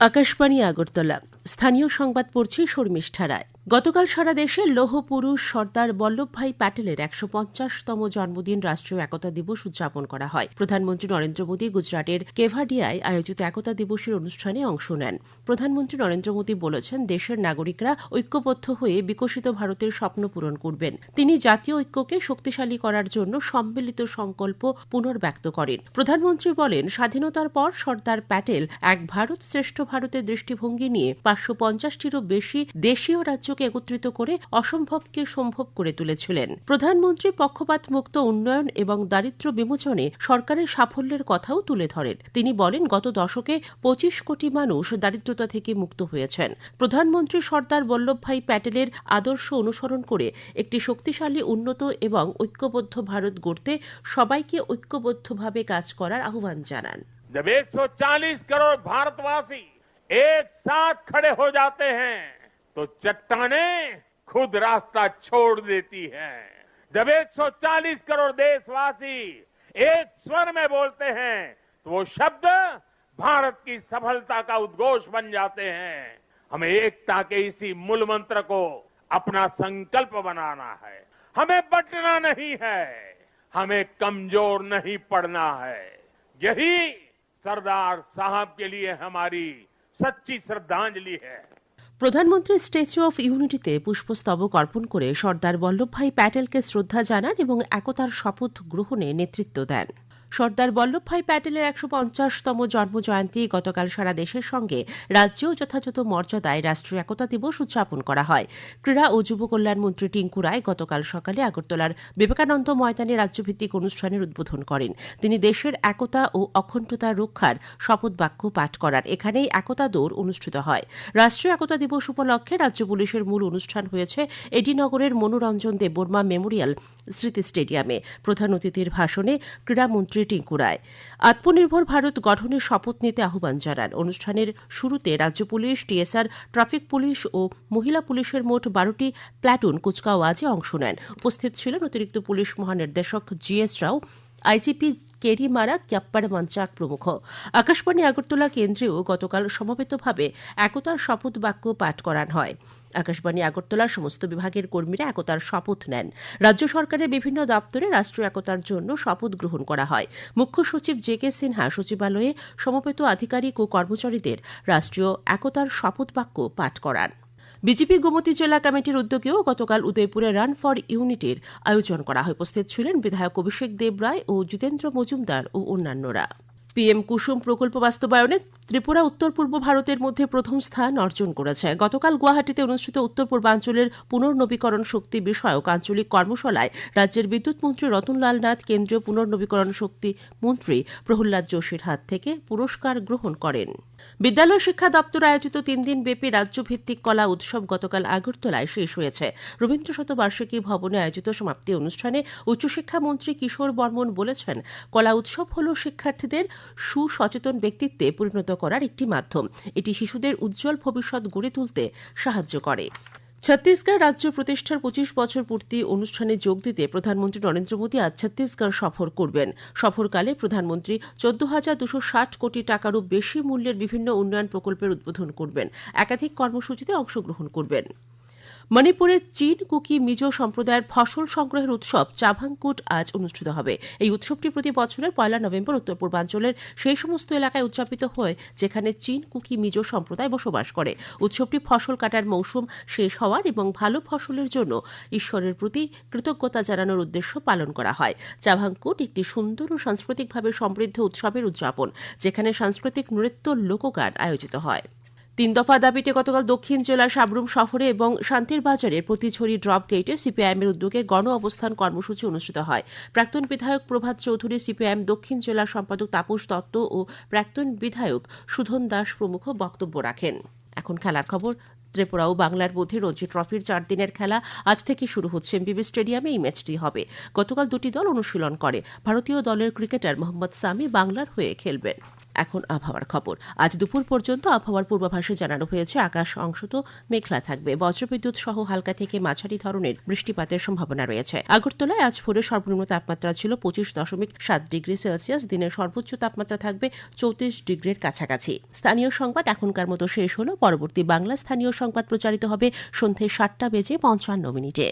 আকাশবাণী আগরতলা। স্থানীয় সংবাদ পড়ছে শর্মিষ্ঠা রায় গতকাল সারা দেশে লৌহ পুরুষ সর্দার বল্লভভাই প্যাটেলের একশো পঞ্চাশতম জন্মদিন রাষ্ট্রীয় একতা দিবস উদযাপন করা হয়। প্রধানমন্ত্রী নরেন্দ্র মোদী গুজরাটের কেভাডিয়ায় আয়োজিত একতা দিবসের অনুষ্ঠানে অংশ নেন। প্রধানমন্ত্রী নরেন্দ্র মোদী বলেছেন, দেশের নাগরিকরা ঐক্যবদ্ধ হয়ে বিকশিত ভারতের স্বপ্ন পূরণ করবেন। তিনি জাতীয় ঐক্যকে শক্তিশালী করার জন্য সম্মিলিত সংকল্প পুনর্ব্যক্ত করেন। প্রধানমন্ত্রী বলেন, স্বাধীনতার পর সর্দার প্যাটেল এক ভারত শ্রেষ্ঠ ভারতের দৃষ্টিভঙ্গি নিয়ে পাঁচশো পঞ্চাশটিরও বেশি দেশীয় রাজ্যকে একত্রিত করে অসম্ভবকে সম্ভব করে তুলেছিলেন প্রধানমন্ত্রী পক্ষপাত মুক্ত উন্নয়ন এবং দারিদ্র্য বিমোচনে সরকারের সাফল্যের কথাও তুলে ধরেন তিনি বলেন গত দশকে পঁচিশ কোটি মানুষ দারিদ্রতা থেকে মুক্ত হয়েছেন প্রধানমন্ত্রী সর্দার বল্লভভাই প্যাটেলের আদর্শ অনুসরণ করে একটি শক্তিশালী উন্নত এবং ঐক্যবদ্ধ ভারত গড়তে সবাইকে ঐক্যবদ্ধভাবে কাজ করার আহ্বান জানান जब 140 करोड़ भारतवासी एक साथ खड़े हो जाते हैं तो चट्टाने खुद रास्ता छोड़ देती हैं। जब 140 करोड़ देशवासी एक स्वर में बोलते हैं तो वो शब्द भारत की सफलता का उद्घोष बन जाते हैं। हमें एकता के इसी मूल मंत्र को अपना संकल्प बनाना है। हमें बटना नहीं है, हमें कमज़ोर नहीं पड़ना है। यही सरदार साहब के लिए हमारी सच्ची श्रद्धांजलि है। প্রধানমন্ত্রী স্ট্যাচু অফ ইউনিটিতে পুষ্পস্তবক অর্পণ করে সর্দার বল্লভভাই প্যাটেলকে শ্রদ্ধা জানান এবং একতার শপথ গ্রহণে নেতৃত্ব দেন। সর্দার বল্লভভাই প্যাটেলের একশো পঞ্চাশতম জন্মজয়ন্তী গতকাল সারা দেশের সঙ্গে রাজ্যেও যথাযথ মর্যাদায় রাষ্ট্রীয় একতা দিবস উদযাপন করা হয়। ক্রীড়া ও যুব কল্যাণ মন্ত্রী টিঙ্কু রায় গতকাল সকালে আগরতলার বিবেকানন্দ ময়দানে রাজ্যভিত্তিক অনুষ্ঠানের উদ্বোধন করেন। তিনি দেশের একতা ও অখণ্ডতা রক্ষার শপথ বাক্য পাঠ করার এখানেই একতা দৌড় অনুষ্ঠিত হয়। রাষ্ট্রীয় একতা দিবস উপলক্ষে রাজ্য পুলিশের মূল অনুষ্ঠান হয়েছে এডিনগরের মনোরঞ্জন দেববর্মা মেমোরিয়াল স্মৃতি স্টেডিয়ামে। প্রধান অতিথির ভাষণে ক্রীড়ামন্ত্রী টিঙ্কু কুড়ায়। আত্মনির্ভর ভারত গঠনের শপথ নিতে আহ্বান জানান। অনুষ্ঠানের শুরুতে রাজ্য পুলিশ, টিএসআর, ট্রাফিক পুলিশ ও মহিলা পুলিশের মোট বারোটি প্ল্যাটুন কুচকাওয়াজে অংশ নেন। উপস্থিত ছিলেন অতিরিক্ত পুলিশ মহানির্দেশক জিএস রাও আইজিপি কেরি মারা ক্যাপ্পার মঞ্চাক প্রমুখ। আকাশবাণী আগরতলা কেন্দ্রেও গতকাল সমবেতভাবে একতার শপথ বাক্য পাঠ করান হয়। আকাশবাণী আগরতলার সমস্ত বিভাগের কর্মীরা একতার শপথ নেন। রাজ্য সরকারের বিভিন্ন দপ্তরে রাষ্ট্রীয় একতার জন্য শপথ গ্রহণ করা হয়। মুখ্য সচিব জে কে সিনহা সচিবালয়ে সমবেত আধিকারিক ও কর্মচারীদের রাষ্ট্রীয় একতার শপথ বাক্য পাঠ করান। বিজেপি গোমতী জেলা কমিটির উদ্যোগেও গতকাল উদয়পুরে রান ফর ইউনিটির আয়োজন করা হয়। উপস্থিত ছিলেন বিধায়ক অভিষেক দেব রায় ও জিতেন্দ্র মজুমদার ও অন্যান্যরা। পিএম কুসুম প্রকল্প বাস্তবায়নে ত্রিপুরা, উত্তর পূর্ব ভারতের মধ্যে প্রথম স্থান অর্জন করেছে। গতকাল গুয়াহাটিতে অনুষ্ঠিত উত্তর পূর্বাঞ্চলের পুনর্নবীকরণ শক্তি বিষয়ক আঞ্চলিক কর্মশালায় রাজ্যের বিদ্যুৎ মন্ত্রী রতনলাল নাথ, কেন্দ্রীয় পুনর্নবীকরণ শক্তি মন্ত্রী প্রহ্লাদ যোশীর হাত থেকে পুরস্কার গ্রহণ করেন। বিদ্যালয় শিক্ষা দপ্তর আয়োজিত তিন দিন ব্যাপী রাজ্যভিত্তিক কলা উৎসব গতকাল আগরতলায় শেষ হয়েছে। রবীন্দ্র শতবার্ষিকী ভবনে আয়োজিত সমাপ্তি অনুষ্ঠানে উচ্চশিক্ষা মন্ত্রী কিশোর বর্মন বলেছেন, কলা উৎসব হল শিক্ষার্থীদের সুসচেতন ব্যক্তিত্বে পরিণত করার একটি মাধ্যম। এটি শিশুদের উজ্জ্বল ভবিষ্যৎ গড়ে তুলতে সাহায্য করে। ছত্তিশগড় রাজ্য প্রতিষ্ঠার পঁচিশ বছর পূর্তি অনুষ্ঠানে যোগ দিতে প্রধানমন্ত্রী নরেন্দ্র মোদী আজ ছত্তিশগড় সফর করবেন। সফরকালে প্রধানমন্ত্রী চোদ্দ হাজার দুশো ষাট কোটি টাকারও বেশি মূল্যের বিভিন্ন উন্নয়ন প্রকল্পের উদ্বোধন করবেন। একাধিক কর্মসূচিতে অংশগ্রহণ করবেন। মণিপুরের চীন, কুকি, মিজো সম্প্রদায়ের ফসল সংগ্রহের উৎসব চাভাংকুট আজ অনুষ্ঠিত হবে। এই উৎসবটি প্রতি বছরের পয়লা নভেম্বর উত্তর পূর্বাঞ্চলের সেই সমস্ত এলাকায় উদযাপিত হয়, যেখানে চীন, কুকি, মিজো সম্প্রদায় বসবাস করে। উৎসবটি ফসল কাটার মৌসুম শেষ হওয়ার এবং ভালো ফসলের জন্য ঈশ্বরের প্রতি কৃতজ্ঞতা জানানোর উদ্দেশ্য পালন করা হয়। চাভাংকুট একটি সুন্দর ও সাংস্কৃতিকভাবে সমৃদ্ধ উৎসবের উদযাপন, যেখানে সাংস্কৃতিক নৃত্য, লোকগান আয়োজিত হয়। তিন দফা দাবিতে গতকাল দক্ষিণ জেলার সাবরুম শহরে এবং শান্তির বাজারে প্রতিছড়ি ড্রপ গেটে সিপিআইএমের উদ্যোগে গণ অবস্থান কর্মসূচি অনুষ্ঠিত হয়। প্রাক্তন বিধায়ক প্রভাত চৌধুরী, সিপিআইএম দক্ষিণ জেলার সম্পাদক তাপস দত্ত ও প্রাক্তন বিধায়ক সুধন দাস প্রমুখ বক্তব্য রাখেন। এখন খেলার খবর, ত্রিপুরা ও বাংলার মধ্যে রঞ্জি ট্রফির চার দিনের খেলা আজ থেকে শুরু হচ্ছে। এমবিবি স্টেডিয়ামে এই ম্যাচটি হবে। গতকাল দুটি দল অনুশীলন করে। ভারতীয় দলের ক্রিকেটার মোহাম্মদ সামি বাংলার হয়ে খেলবেন। এখন আবহাওয়ার খবর। আজ দুপুর পর্যন্ত আবহাওয়ার পূর্বাভাসে জানানো হয়েছে, আকাশ অংশত মেঘলা থাকবে। বজ্রবিদ্যুৎ সহ হালকা থেকে মাঝারি ধরনের বৃষ্টিপাতের সম্ভাবনা রয়েছে। আগরতলায় আজ ভোরে সর্বনিম্ন তাপমাত্রা ছিল পঁচিশ দশমিক সাত ডিগ্রি সেলসিয়াস। দিনের সর্বোচ্চ তাপমাত্রা থাকবে চৌত্রিশ ডিগ্রির কাছাকাছি। স্থানীয় সংবাদ এখনকার মতো শেষ হলো। পরবর্তী বাংলা স্থানীয় সংবাদ প্রচারিত হবে সন্ধ্যে সাতটা বেজে পঞ্চান্ন মিনিটে।